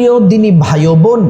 প্রিয় দিনী ভাই বোন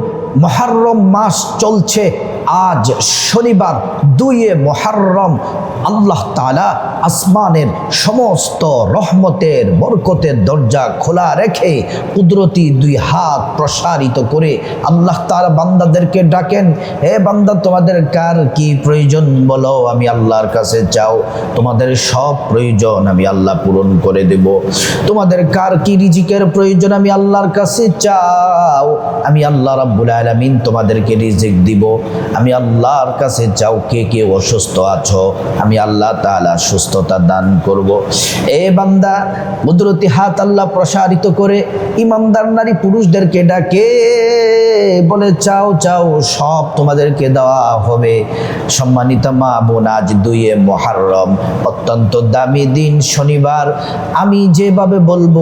মহারম মাস চলছে। আজ শনিবার দুইয়ে মহারম আল্লাহ তালা আসমানের সমস্ত রহমতের বরকতের দরজা খোলা রেখে কুদরতি দুই হাত প্রসারিত করে আল্লাহ তালা বান্দাদেরকে ডাকেন, হে বান্দা, তোমাদের কার কি প্রয়োজন? বলো, আমি আল্লাহর কাছে চাও। তোমাদের সব প্রয়োজন আমি আল্লাহ পূরণ করে দেব। তোমাদের কার কি রিজিকের প্রয়োজন আমি আল্লাহর কাছে চাও? আমি আল্লাহ রাব্বুল আলামিন তোমাদেরকে রিজিক দিব। আমি আল্লাহর কাছে চাও কে কে অসুস্থ আছো, আমি আল্লাহ তাআলা সুস্থতা দান করব। এ বান্দা, কুদরতি হাত আল্লাহ প্রসারিত করে ইমানদার নারী পুরুষদেরকে ডাকে, বলে, চাও চাও, সব তোমাদেরকে দেওয়া হবে। সম্মানিত মা বোন, আজ দুইয়ে মহারম, অত্যন্ত দামি দিন শনিবার। আমি যেভাবে বলব,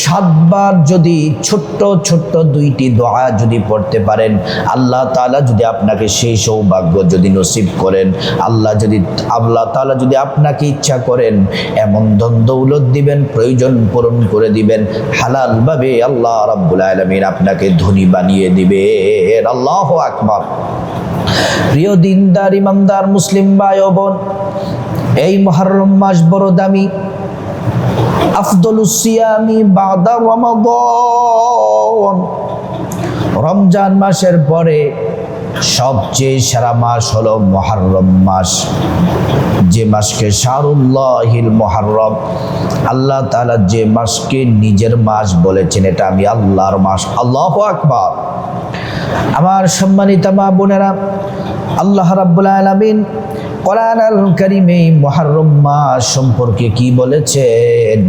সাতবার যদি ছোট্ট ছোট্ট দুইটি দোয়া যদি পড়তে পারেন, আল্লাহ তাআলা যদি আপনাকে সেই সৌভাগ্য যদি নসিব করেন, আল্লাহ যদি, আল্লাহ তাআলা যদি আপনাকে ইচ্ছা করেন, এমন ধন দৌলত দিবেন, প্রয়োজন পূরণ করে দিবেন, হালালভাবে আল্লাহ রাব্বুল আলামিন আপনাকে ধনী বানিয়ে দিবেন। আল্লাহ আকবার। প্রিয় দিনদার, ইমানদার, মুসলিম ভাই বোন এই মহরম মাস বড় দামি। আফদলুস সিয়ামি বাদা রমজান মাসের পরে সবচেয়ে সেরা মাস হলো মহারম মাস। যে মাসকে শাহরুল্লাহিল মহারম, আল্লাহ তালা যে মাসকে নিজের মাস বলেছেন, এটা আমি আল্লাহর মাস। আল্লাহ আকবার। আমার সম্মানিতা মা বোনেরা, আল্লাহ রাব্বুল আলামিন কোরআন আল কারিমে মুহররম মাস সম্পর্কে কি বলেছেন?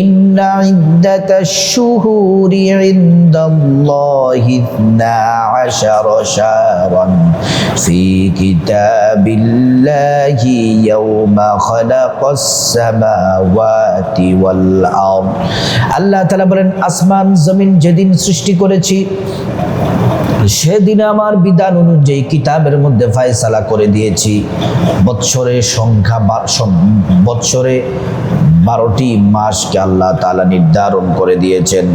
ইন্না ইদ্দাতাশ শুহুরি ইনদাল্লাহি 12 শাহরান ফি কিতাবিল্লাহি ইয়াওমা খালাকাস সামাওয়াতি ওয়াল আরদ। আল্লাহ তাআলা বলেন, আসমান, জমিন যেদিন সৃষ্টি করেছি সেদিন আমার বিধান অনুযায়ী কিতাবের মধ্যে ফায়সালা করে দিয়েছি। বৎসরের সংখ্যা বৎসরে বারোটি মাসকে আল্লাহ তালা নির্ধারণ করে দিয়েছেন।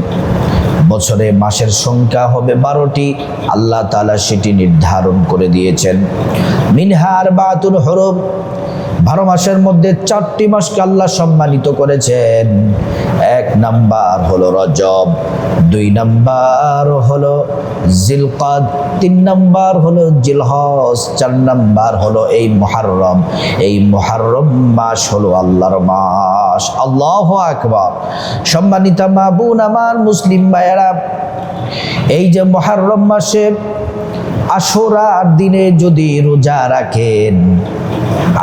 বছরে মাসের সংখ্যা হবে বারোটি, আল্লাহ তালা সেটি নির্ধারণ করে দিয়েছেন। মিনহার বাতুল হরফ বারো মাসের মধ্যে চারটি মাসকে আল্লাহ সম্মানিত করেছেন। নাম্বার হলো রজব, দুই নাম্বার হলো জিলকাদ, তিন নাম্বার হলো জিলহস চার নাম্বার হলো এই মহারম এই মহারম মাস হলো আল্লাহর মাস। আল্লাহ আকবার। সম্মানিত মা বোন, আমার মুসলিম ভাইয়েরা, এই যে মহারম মাসে আশোরার দিনে যদি রোজা রাখেন,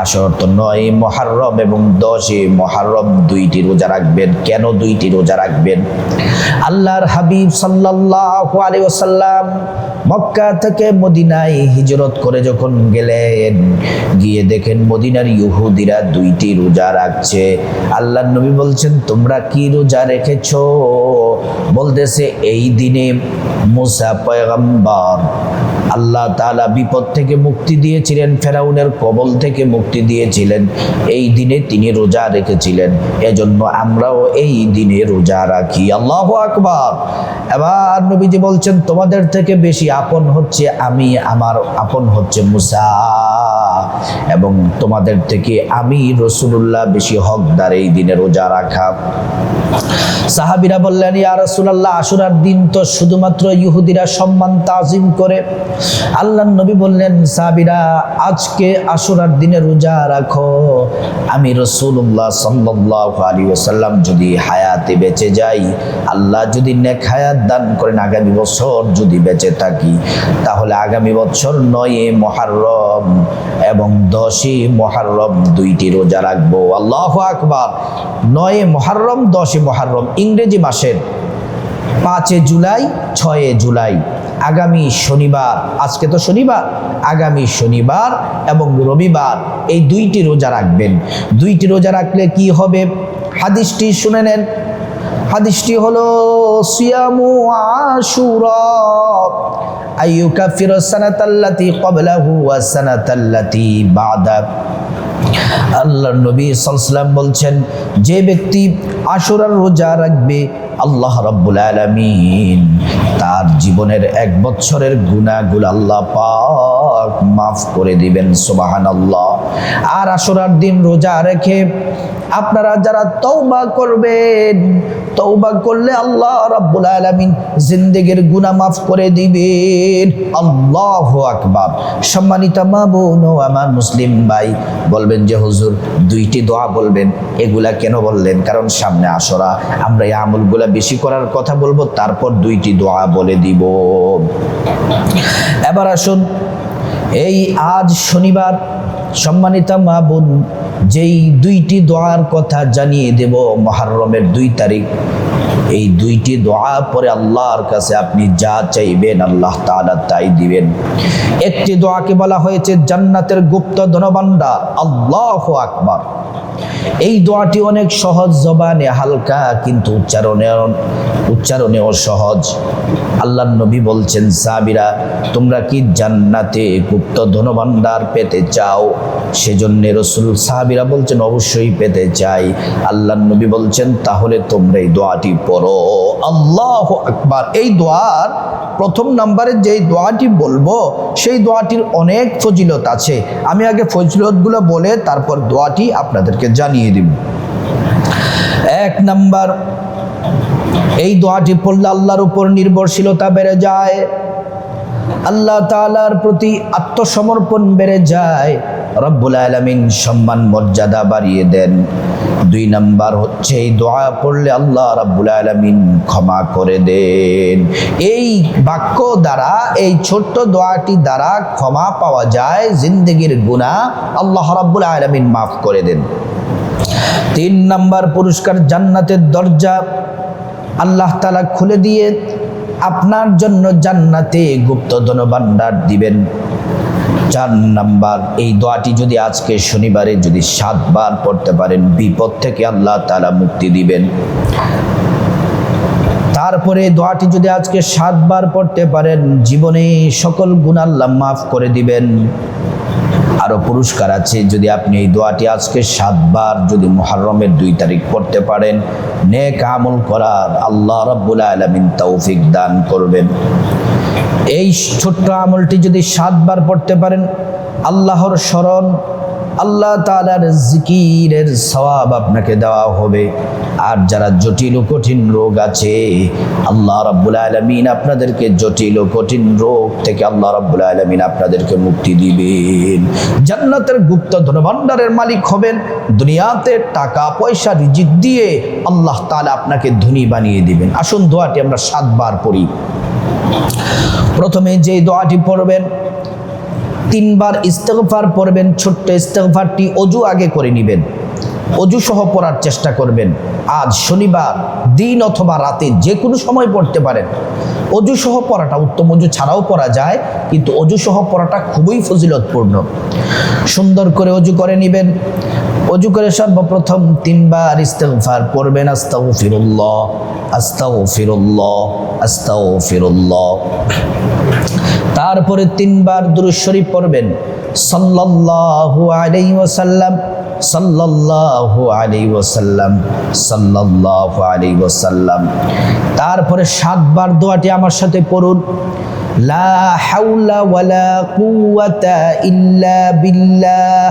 আসর তো নয় মহারম এবং দশে মহারম দুইটি রোজা রাখবেন। কেন দুইটি রোজা রাখবেন? আল্লাহর হাবিব সাল্লাল্লাহু আলাইহি মক্কা থেকে মদিনায় হিজরত করে যখন গেলেন, গিয়ে দেখেন মদিনার ইহুদিরা দুইটি রোজা রাখছে। আল্লাহর নবী বলছেন, তোমরা কি রোজা রেখেছো? বলতেছে, এই দিনে মুসা পয়গম্বর। আল্লাহ তালা বিপদ থেকে মুক্তি দিয়েছিলেন, ফেরাউনের কবল থেকে মুক্তি দিয়েছিলেন। এই দিনে তিনি রোজা রেখেছিলেন। এজন্য আমরাও এই দিনে রোজা রাখি। আল্লাহ আকবর। এবার নবীজি বলছেন, তোমাদের থেকে বেশি আপন হচ্ছে আমি, আমার আপন হচ্ছে মুসা। এবং তোমাদের থেকে আমি রসুল্লাহ বেশি হকদার এই দিনে রোজা রাখা। সাহাবিরা বললেন, ইয়া রাসূলুল্লাহ, আশুরার দিন তো শুধুমাত্র ইহুদিরা সম্মান তাজিম করে। আল্লাহ নবী বললেন, সাহাবিরা, আজকে আশুরার দিনে রোজা রাখো। আমি রসুল্লাহ সাল্লাল্লাহু আলাইহি ওয়াসাল্লাম যদি হায়াতে বেঁচে যাই, আল্লাহ যদি নেক হায়াত দান করেন আগামী বছর যদি বেঁচে থাকি, তাহলে আগামী বছর নয়ে মহারম এবং দশই মহারম দুইটি রোজা রাখব। আল্লাহ আকবার। নয়ে মহারম দশে মহারম ইংরেজি মাসের পাঁচে জুলাই, ছয়ে জুলাই। আগামী শনিবার, আজকে তো শনিবার, আগামী শনিবার এবং রবিবার এই দুইটি রোজা রাখবেন। দুইটি রোজা রাখলে কি হবে? হাদিসটি শুনে নেন। হাদিসটি হলো, সিয়ামু আশুরা আইয়ুকাফিরু সানাতাল্লাতি ক্বাবলাহু ওয়া সানাতাল্লাতি বাদা। আল্লাহর নবী সাল্লাম বলছেন, যে ব্যক্তি আশুরার রোজা রাখবে আল্লাহ রাব্বুল আলামিন। তার জীবনের এক বছরের গুনাহগুলো আল্লাহ পাক মাফ করে দিবেন, সুবহানাল্লাহ। আর আশুরার দিন রোজা রেখে আপনারা যারা তওবা করবেন, তওবা করলে আল্লাহ রাব্বুল আলামিন জিন্দেগির গুনাহ মাফ করে দিবেন। আল্লাহু আকবার। সম্মানিত মা বোন ও আমার মুসলিম ভাই, বলবেন যে হুজুর, দুইটি দোয়া বলবেন, এগুলা কেন বললেন? কারণ সামনে আসরা আমরা এই আমলগুলা বেশি করার কথা বলব, তারপর দুইটি দোয়া বলে দিব। এবার আসুন, এই আজ শনিবার সম্মানিতা মা বোন, যেই দুইটি দোয়ার কথা জানিয়ে দেব মহারমের দুই তারিখ, এই দুইটি দোয়া পরে আল্লাহর কাছে আপনি যা চাইবেন আল্লাহ তাআলা তাই দিবেন। একটি দোয়াকে বলা হয়েছে, জান্নাতের গুপ্ত ধনভাণ্ডার আল্লাহ আকবার। এই দোয়াটি অনেক সহজ জবানে, হালকা কিন্তু উচ্চারণে উচ্চারণেও সহজ। আল্লাহ নবী বলছেন সাবিরা তোমরা কি জান্নাতে গুপ্ত ধনভাণ্ডার পেতে চাও? সেজন্য রসুল সাহাবিরা বলছেন, অবশ্যই পেতে চাই। আল্লাহ নবী বলছেন, তাহলে তোমরা এই দোয়াটি পড়ো। আল্লাহ আকবার। এই দোয়ার প্রথম নাম্বারে যেই দোয়াটি বলব, সেই দোয়াটির অনেক ফজিলত আছে। আমি আগে ফজিলতগুলো বলে তারপর দোয়াটি আপনাদেরকে জানিয়ে দিব। এক নাম্বার, এই দোয়াটি পড়লে আল্লাহর উপর নির্ভরশীলতা বেড়ে যায়। আল্লাহ তালার প্রতি আত্মসমর্পণ বেড়ে যায়। রব্বুল আলামিন সম্মান মর্যাদা বাড়িয়ে দেন। দুই নাম্বার হচ্ছে, এই দোয়া পড়লে আল্লাহ রাব্বুল আলামিন ক্ষমা করে দেন। এই বাক্য দ্বারা, এই ছোট্ট দোয়াটি দ্বারা ক্ষমা পাওয়া যায়, জিন্দগির গুনাহ আল্লাহ রাব্বুল আলামিন মাফ করে দেন। তিন নাম্বার পুরস্কার জান্নাতের দরজা আল্লাহ তালা খুলে দিয়ে আপনার জন্য জান্নাতে গুপ্তধন ভাণ্ডার দিবেন। চার নাম্বার, এই দোয়াটি যদি আজকে শনিবারে যদি সাতবার পড়তে পারেন, বিপদ থেকে আল্লাহ তালা মুক্তি দিবেন। তারপরে দোয়াটি যদি আজকে সাতবার পড়তে পারেন, জীবনে সকল গুণ মাফ করে দিবেন। আরও পুরস্কার আছে। যদি আপনি এই দোয়াটি আজকে সাতবার যদি মুহররমের দুই তারিখ পড়তে পারেন, নেক আমল করার আল্লাহ রব্বুল আলমিন তৌফিক দান করবেন। এই ছোট্ট আমলটি যদি সাতবার পড়তে পারেন, আল্লাহর স্মরণ আল্লাহ তালার জিকিরের সওয়াব আপনাকে দেওয়া হবে। আর যারা জটিল ও কঠিন রোগ আছে, আল্লাহ রাব্বুল আলামিন আপনাদেরকে জটিল ও কঠিন রোগ থেকে আল্লাহ রাব্বুল আলামিন আপনাদেরকে মুক্তি দিবেন। জান্নাতের গুপ্ত ধনভাণ্ডারের মালিক হবেন, দুনিয়াতে টাকা, পয়সা, রিজিক দিয়ে আল্লাহ তাআলা আপনাকে ধনী বানিয়ে দিবেন। আসুন দোয়াটি আমরা সাতবার পড়ি। প্রথমে যে দোয়াটি পড়বেন তিনবার ইস্তফার পড়বেন ছোট্ট ইস্তফারটি অজু আগে করে নেবেন। অজু সহ পড়ার চেষ্টা করবেন। আজ শনিবার, দিন অথবা রাতে যে কোনো সময় পড়তে পারেন। অজু সহ পড়াটা উত্তম অজু ছাড়াও পড়া যায়, কিন্তু অজু সহ পড়াটা খুবই ফজিলতপূর্ণ। সুন্দর করে অজু করে নেবেন। অজু করে সর্বপ্রথম তিনবার ইস্তেগফার পড়বেন, আস্তাগফিরুল্লাহ আস্তাগফিরুল্লাহ আস্তাগফিরুল্লাহ। তারপরে তিনবার দুরূদ শরীফ পড়বেন। সাল্লাল্লাহু আলাইহি ওয়াসাল্লাম সাল্লাল্লাহু আলী ওসাল্লাম সাল্লাল্লাহু আলী ওসাল্লাম তারপরে সাতবার দোয়াটি আমার সাথে পড়ুন। লা হাওলা ওয়ালা কুওয়াতা ইল্লা বিল্লাহ।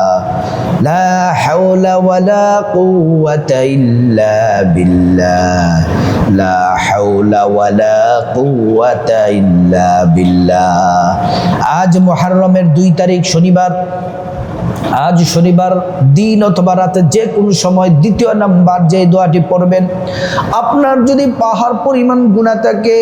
لا حول ولا قوة إلا بالله لا حول ولا قوة إلا بالله আজ মুহররমের দুই তারিখ শনিবার আজ শনিবার দিন অথবা রাতে যে কোনো সময় দ্বিতীয় নাম্বার যে দোয়াটি পড়বেন আপনার যদি পাহাড় পরিমাণ গুণা থাকে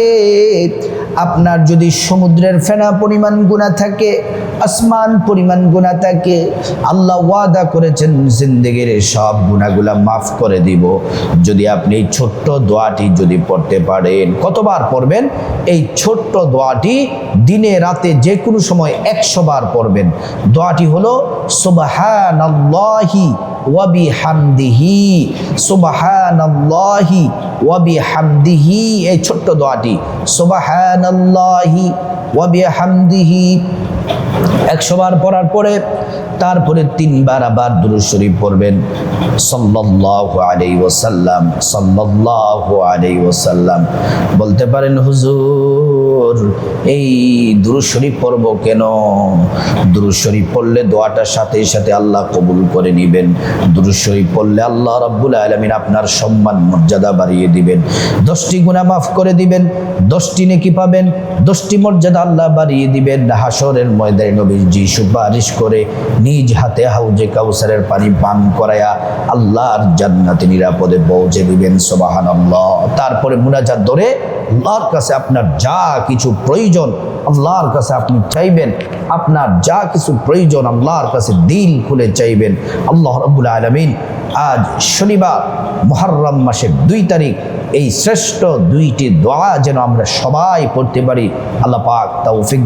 আপনার যদি সমুদ্রের ফেনা পরিমাণ গুণা থাকে, আসমান পরিমাণ গুণা থাকে, আল্লাহ ওয়াদা করেছেন জিন্দেগির সব গুণাগুলা মাফ করে দিব। যদি আপনি ছোট্ট দোয়াটি যদি পড়তে পারেন, কতবার পড়বেন? এই ছোট্ট দোয়াটি দিনে, রাতে যে কোনো সময় একশো বার পড়বেন। দোয়াটি হলো, সুবহানাল্লাহি ওয়াবি হামদিহি সুবহানাল্লাহি ওয়াবি হামদিহি এই ছোট্ট দোয়াটি, সুবহানাল্লাহি ওয়াবি হামদিহি একশো বার পড়ার পরে তারপরে তিনবার আবার দুরুদ শরীফ পড়বেন। সাল্লাল্লাহু আলাইহি ওয়াসাল্লাম, সাল্লাল্লাহু আলাইহি ওয়াসাল্লাম। বলতে পারেন, হুজুর এই দুরুদ পর্ব কেন? দুরুদ শরীফ পড়লে দোয়াটার সাথে সাথে আল্লাহ কবুল করে নেবেন। দুরুদ শরীফ পড়লে আল্লাহ রাব্বুল আলামিন আপনার সম্মান, মর্যাদা বাড়িয়ে দিবেন। দশটি গুনাহ মাফ করে দিবেন, দশটি নেকি পাবেন, দশটি মর্যাদা আল্লাহ বাড়িয়ে দিবেন। হাসরের ময়দানে নবীজি সুপারিশ করে নিজ হাতে হাউজে কাউসারের পানি পান করায়া আল্লাহর জান্নাতে নিরাপদে পৌঁছে দিবেন, সুবহানাল্লাহ। তারপরে মুনাজাত ধরে আল্লাহর কাছে আপনার যা কিছু প্রয়োজন আল্লাহর কাছে আপনি চাইবেন, আপনার যা কিছু প্রয়োজন আল্লাহর কাছে দিল খুলে চাইবেন। আল্লাহ রব্বুল আলমিন আজ শনিবার মহরম মাসের দুই তারিখ, এই শ্রেষ্ঠ দুইটি দোয়া যেন আমরা সবাই পড়তে পারি। আল্লাহ পাক তৌফিক